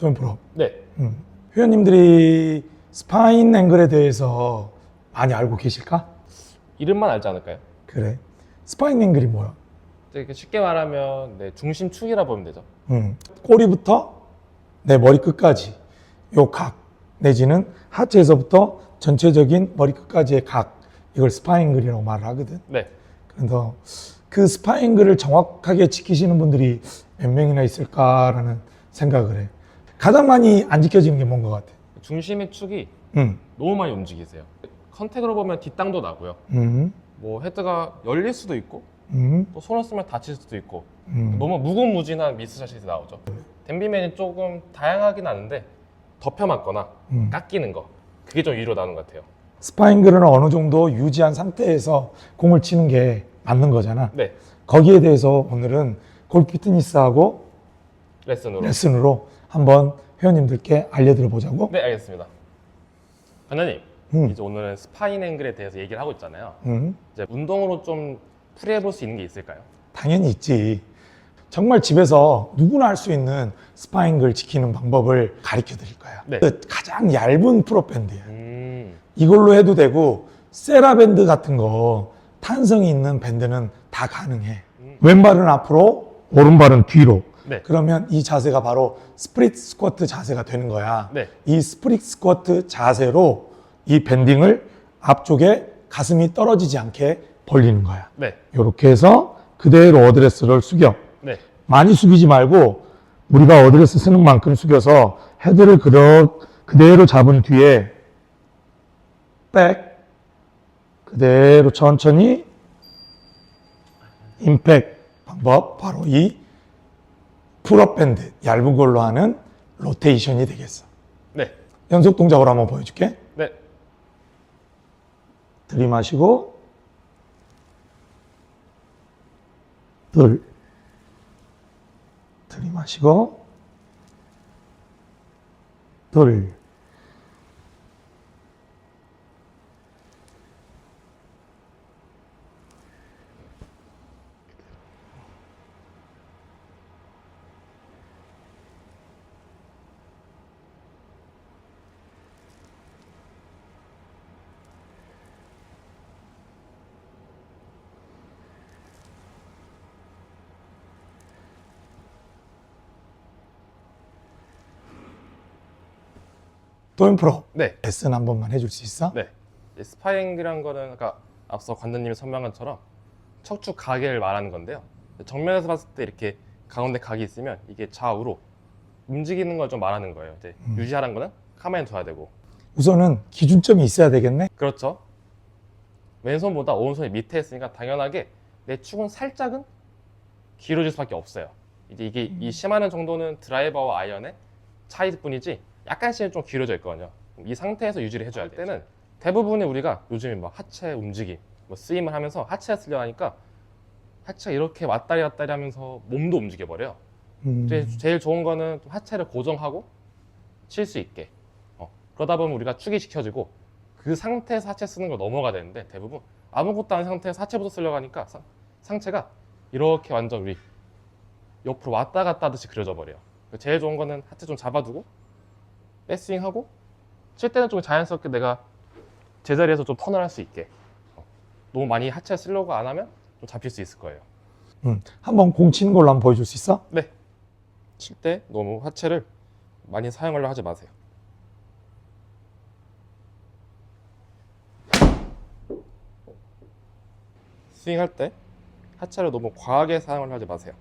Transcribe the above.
도현 프로. 네. 음. 회원님들이 스파인 앵글에 대해서 많이 알고 계실까? 이름만 알지 않을까요? 그래. 스파인 앵글이 뭐야? 이렇게 쉽게 말하면 네, 중심축이라 보면 되죠. 음. 꼬리부터 내 머리 끝까지 요 각 내지는 하체에서부터 전체적인 머리 끝까지의 각 이걸 스파잉글이라고 말을 하거든. 네. 그래서 그 스파잉글을 정확하게 지키시는 분들이 몇 명이나 있을까라는 생각을 해. 가장 많이 안 지켜지는 게 뭔 것 같아? 중심의 축이 음, 너무 많이 움직이세요. 컨택으로 보면 뒷땅도 나고요. 음, 뭐 헤드가 열릴 수도 있고 음, 또 손을 쓰면 다칠 수도 있고 음. 너무 무궁무진한 미스샷이 나오죠. 댐비맨이 조금 다양하긴 하는데 덮여 맞거나 음. 깎이는 거 그게 좀 위로 나는 것 같아요. 스파잉글은 어느 정도 유지한 상태에서 공을 치는 게 맞는 거잖아. 네. 거기에 대해서 오늘은 골프 피트니스하고 레슨으로. 레슨으로 한번 회원님들께 알려드려 보자고. 네, 알겠습니다. 관장님, 음, 이제 오늘은 스파인 앵글에 대해서 얘기를 하고 있잖아요. 음, 이제 운동으로 좀 풀이해 볼 수 있는 게 있을까요? 당연히 있지. 정말 집에서 누구나 할 수 있는 스파잉글 지키는 방법을 가르쳐 드릴 거야. 네. 그 가장 얇은 프로밴드야. 음, 이걸로 해도 되고 세라 밴드 같은 거 탄성이 있는 밴드는 다 가능해. 음. 왼발은 앞으로, 오른발은 뒤로. 네. 그러면 이 자세가 바로 스프릿 스쿼트 자세가 되는 거야. 네. 이 스프릿 스쿼트 자세로 이 밴딩을 앞쪽에 가슴이 떨어지지 않게 벌리는 거야. 네, 이렇게 해서 그대로 어드레스를 숙여. 네, 많이 숙이지 말고 우리가 어드레스 쓰는 만큼 숙여서 헤드를 그러, 그대로 잡은 뒤에 백 그대로 천천히 임팩 방법 바로 이 풀업 밴드 얇은 걸로 하는 로테이션이 되겠어. 네, 연속 동작으로 한번 보여줄게. 네, 들이마시고. 둘. 들이마시고. 둘 도현 프로 네, 레슨 한 번만 해줄 수 있어? 네. 이 스파잉이란 거는 아까 앞서 관장님이 설명한 것처럼 척추 가계를 말하는 건데요. 정면에서 봤을 때 이렇게 가운데 각이 있으면 이게 좌우로 움직이는 걸 좀 말하는 거예요. 이제 음. 유지하라는 거는 가만히 둬야 되고. 우선은 기준점이 있어야 되겠네. 그렇죠. 왼손보다 오른손이 밑에 있으니까 당연하게 내 축은 살짝은 길어질 수밖에 없어요. 이제 이게 이 심하는 정도는 드라이버와 아이언의 차이일 뿐이지 약간씩은 좀 길어져 있거든요. 이 상태에서 유지를 해줘야 될 때는 대부분의 우리가 요즘에 막 하체 움직임, 뭐 스윙을 하면서 하체가 쓸려 하니까 하체가 이렇게 왔다리 갔다리 하면서 몸도 움직여 버려요. 음, 제- 제일 좋은 거는 좀 하체를 고정하고 칠 수 있게. 어, 그러다 보면 우리가 축이 지켜지고 그 상태에서 하체 쓰는 걸 넘어가야 되는데 대부분 아무것도 아닌 상태에서 하체부터 쓰려고 하니까 상, 상체가 이렇게 완전 우리 옆으로 왔다 갔다 하듯이 그려져 버려요. 제일 좋은 거는 하체 좀 잡아두고 백스윙 하고 칠 때는 좀 자연스럽게 내가 제자리에서 좀 턴을 할 수 있게. 어, 너무 많이 하체 쓰려고 안 하면 좀 잡힐 수 있을 거예요. 음, 한번 공 치는 걸로 한번 보여줄 수 있어? 네. 칠 때 너무 하체를 많이 사용하려 하지 마세요. 스윙할 때 하체를 너무 과하게 사용을 하지 마세요.